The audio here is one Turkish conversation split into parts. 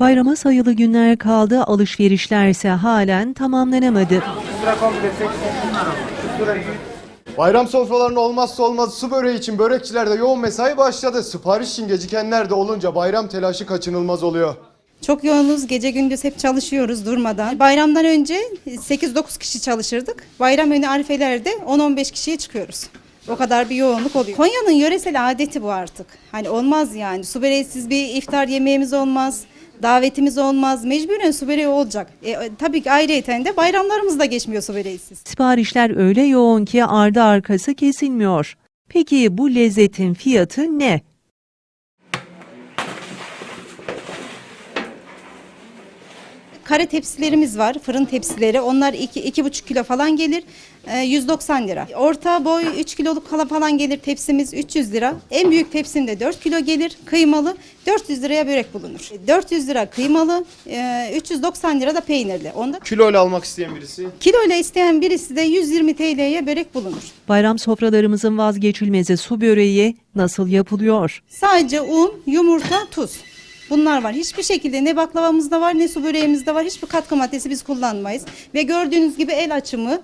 Bayrama sayılı günler kaldı, alışverişler ise halen tamamlanamadı. Bayram sofralarının olmazsa olmaz su böreği için börekçilerde yoğun mesai başladı. Sipariş için gecikenler de olunca bayram telaşı kaçınılmaz oluyor. Çok yoğunuz. Gece gündüz hep çalışıyoruz durmadan. Bayramdan önce 8-9 kişi çalışırdık. Bayram önü arifelerde 10-15 kişiye çıkıyoruz. O kadar bir yoğunluk oluyor. Konya'nın yöresel adeti bu artık. Hani olmaz yani. Su böreğisiz bir iftar yemeğimiz olmaz. Davetimiz olmaz. Mecburen su böreği olacak. E, tabii ki ayrıyeten de bayramlarımız da geçmiyor su böreğisiz. Siparişler öyle yoğun ki ardı arkası kesilmiyor. Peki bu lezzetin fiyatı ne? Kare tepsilerimiz var, fırın tepsileri. Onlar 2,5 kilo falan gelir. e, 190 lira. Orta boy 3 kiloluk kala falan gelir tepsimiz 300 lira. En büyük tepsimde 4 kilo gelir kıymalı. 400 liraya börek bulunur. 400 lira kıymalı, e, 390 lira da peynirli. Onda Kiloyla almak isteyen birisi. kiloyla isteyen birisi de 120 TL'ye börek bulunur. Bayram sofralarımızın vazgeçilmezi su böreği nasıl yapılıyor? Sadece un, yumurta, tuz. Bunlar var. Hiçbir şekilde ne baklavamızda var ne su böreğimizde var. Hiçbir katkı maddesi biz kullanmayız. Ve gördüğünüz gibi el açımı.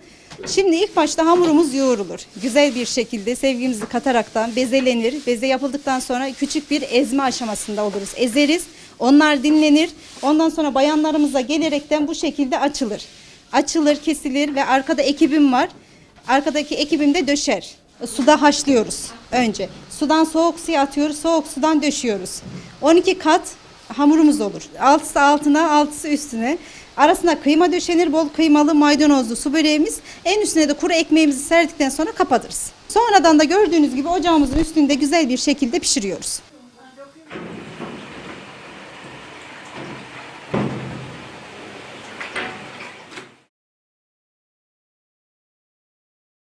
Şimdi ilk başta hamurumuz yoğrulur. Güzel bir şekilde sevgimizi kataraktan bezelenir. Beze yapıldıktan sonra küçük bir ezme aşamasında oluruz. Ezeriz. Onlar dinlenir. Ondan sonra bayanlarımıza gelerekten bu şekilde açılır. Açılır, kesilir ve arkada ekibim var. Arkadaki ekibim de döşer. Suda haşlıyoruz önce. Sudan soğuk suya atıyoruz, soğuk sudan döşüyoruz. 12 kat hamurumuz olur. Altısı altına, altısı üstüne. Arasına kıyma döşenir, bol kıymalı maydanozlu su böreğimiz. En üstüne de kuru ekmeğimizi serdikten sonra kapatırız. Sonradan da gördüğünüz gibi ocağımızın üstünde güzel bir şekilde pişiriyoruz.